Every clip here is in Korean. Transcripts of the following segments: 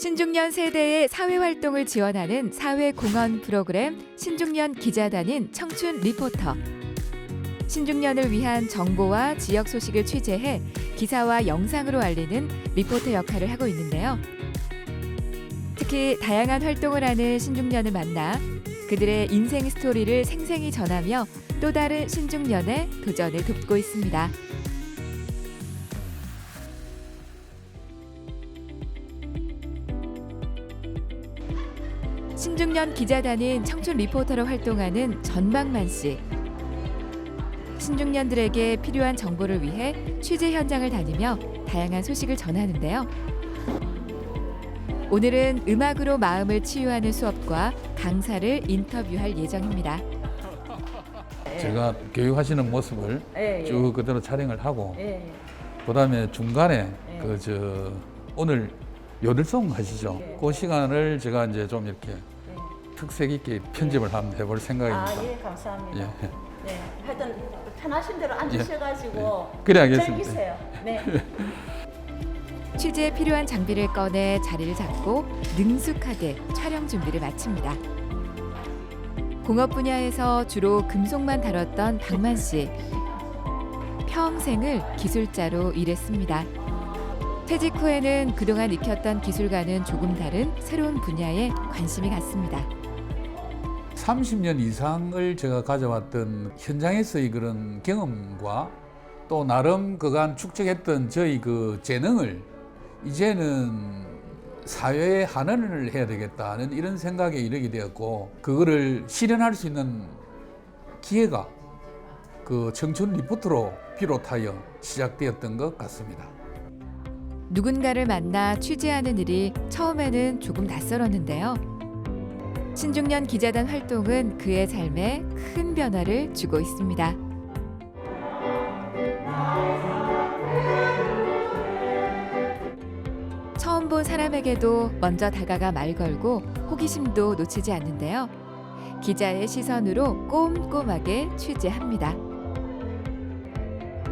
신중년 세대의 사회활동을 지원하는 사회공헌 프로그램 신중년 기자단인 청춘 리포터. 신중년을 위한 정보와 지역 소식을 취재해 기사와 영상으로 알리는 리포터 역할을 하고 있는데요. 특히 다양한 활동을 하는 신중년을 만나 그들의 인생 스토리를 생생히 전하며 또 다른 신중년의 도전을 돕고 있습니다. 신중년 기자단인 청춘 리포터로 활동하는 전방만 씨. 신중년들에게 필요한 정보를 위해 취재 현장을 다니며 다양한 소식을 전하는데요. 오늘은 음악으로 마음을 치유하는 수업과 강사를 인터뷰할 예정입니다. 제가 교육하시는 모습을 예, 예. 쭉 그대로 촬영을 하고 예. 그다음에 중간에 예. 그저 오늘 요들송 하시죠. 예. 그 시간을 제가 이제 좀 이렇게 예. 특색 있게 편집을 한번 해볼 아, 생각입니다. 예, 감사합니다. 예. 네, 하여튼 편하신 대로 앉으셔가지고 예. 그래, 알겠습니다. 즐기세요. 네. 취재에 필요한 장비를 꺼내 자리를 잡고 능숙하게 촬영 준비를 마칩니다. 공업 분야에서 주로 금속만 다뤘던 박만 씨. 평생을 기술자로 일했습니다. 퇴직 후에는 그동안 익혔던 기술과는 조금 다른 새로운 분야에 관심이 갔습니다. 30년 이상을 제가 가져왔던 현장에서의 그런 경험과 또 나름 그간 축적했던 저희 그 재능을 이제는 사회에 환원을 해야 되겠다는 이런 생각에 이르게 되었고 그거를 실현할 수 있는 기회가 그 청춘 리포트로 비롯하여 시작되었던 것 같습니다. 누군가를 만나 취재하는 일이 처음에는 조금 낯설었는데요. 신중년 기자단 활동은 그의 삶에 큰 변화를 주고 있습니다. 처음 본 사람에게도 먼저 다가가 말 걸고 호기심도 놓치지 않는데요. 기자의 시선으로 꼼꼼하게 취재합니다.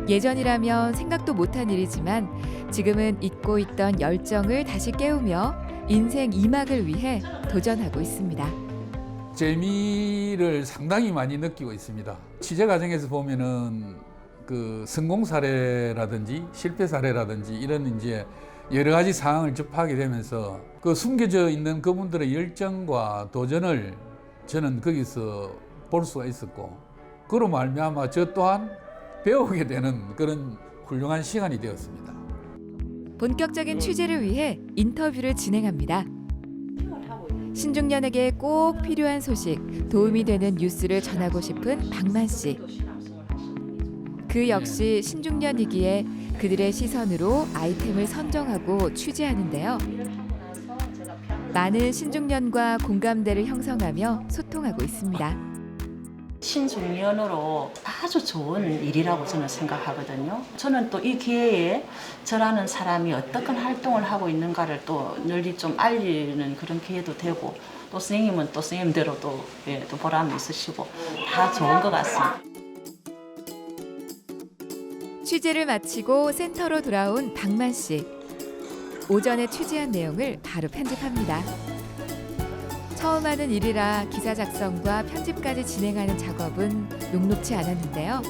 예전이라면 생각도 못한 일이지만 지금은 잊고 있던 열정을 다시 깨우며 인생 2막을 위해 도전하고 있습니다. 재미를 상당히 많이 느끼고 있습니다. 취재 과정에서 보면은 그 성공 사례라든지 실패 사례라든지 이런 이제 여러 가지 상황을 접하게 되면서 그 숨겨져 있는 그분들의 열정과 도전을 저는 거기서 볼 수가 있었고 그로 말미암아 저 또한 배우게 되는 그런 훌륭한 시간이 되었습니다. 본격적인 취재를 위해 인터뷰를 진행합니다. 신중년에게 꼭 필요한 소식, 도움이 되는 뉴스를 전하고 싶은 박만 씨. 그 역시 신중년이기에 그들의 시선으로 아이템을 선정하고 취재하는데요. 많은 신중년과 공감대를 형성하며 소통하고 있습니다. 신중년으로 아주 좋은 일이라고 저는 생각하거든요. 저는 또 이 기회에 저라는 사람이 어떤 활동을 하고 있는가를 또 널리 좀 알리는 그런 기회도 되고 또 선생님은 또 선생님대로 또, 예, 또 보람이 있으시고 다 좋은 것 같습니다. 취재를 마치고 센터로 돌아온 박만 씨. 오전에 취재한 내용을 바로 편집합니다. 처음 하는 일이라 기사 작성과 편집까지 진행하는 작업은 녹록치 않았는데요.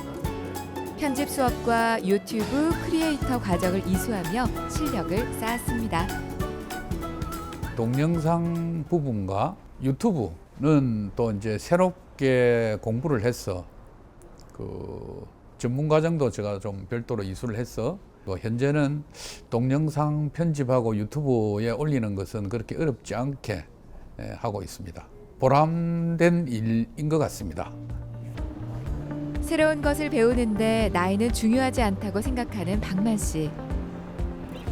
편집 수업과 유튜브 크리에이터 과정을 이수하며 실력을 쌓았습니다. 동영상 부분과 유튜브는 또 이제 새롭게 공부를 해서 그 전문 과정도 제가 좀 별도로 이수를 해서 또 현재는 동영상 편집하고 유튜브에 올리는 것은 그렇게 어렵지 않게 예, 하고 있습니다. 보람된 일인 것 같습니다. 새로운 것을 배우는데 나이는 중요하지 않다고 생각하는 박만 씨.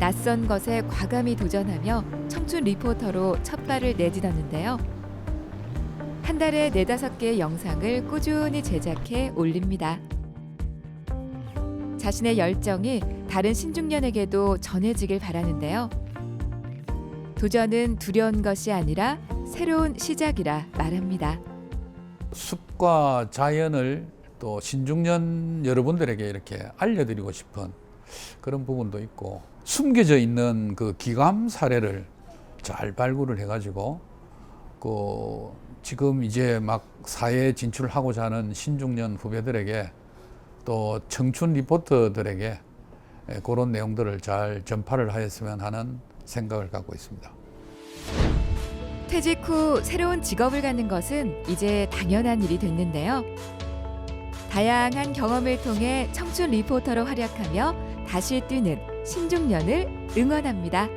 낯선 것에 과감히 도전하며 청춘 리포터로 첫 발을 내딛었는데요. 한 달에 네다섯 개의 영상을 꾸준히 제작해 올립니다. 자신의 열정이 다른 신중년에게도 전해지길 바라는데요. 도전은 두려운 것이 아니라 새로운 시작이라 말합니다. 숲과 자연을 또 신중년 여러분들에게 이렇게 알려드리고 싶은 그런 부분도 있고 숨겨져 있는 그 기감 사례를 잘 발굴을 해가지고 그 지금 이제 막 사회 진출하고자 하는 신중년 후배들에게 또 청춘 리포터들에게 예, 그런 내용들을 잘 전파를 하였으면 하는 생각을 갖고 있습니다. 퇴직 후 새로운 직업을 갖는 것은 이제 당연한 일이 됐는데요. 다양한 경험을 통해 청춘 리포터로 활약하며 다시 뛰는 신중년을 응원합니다.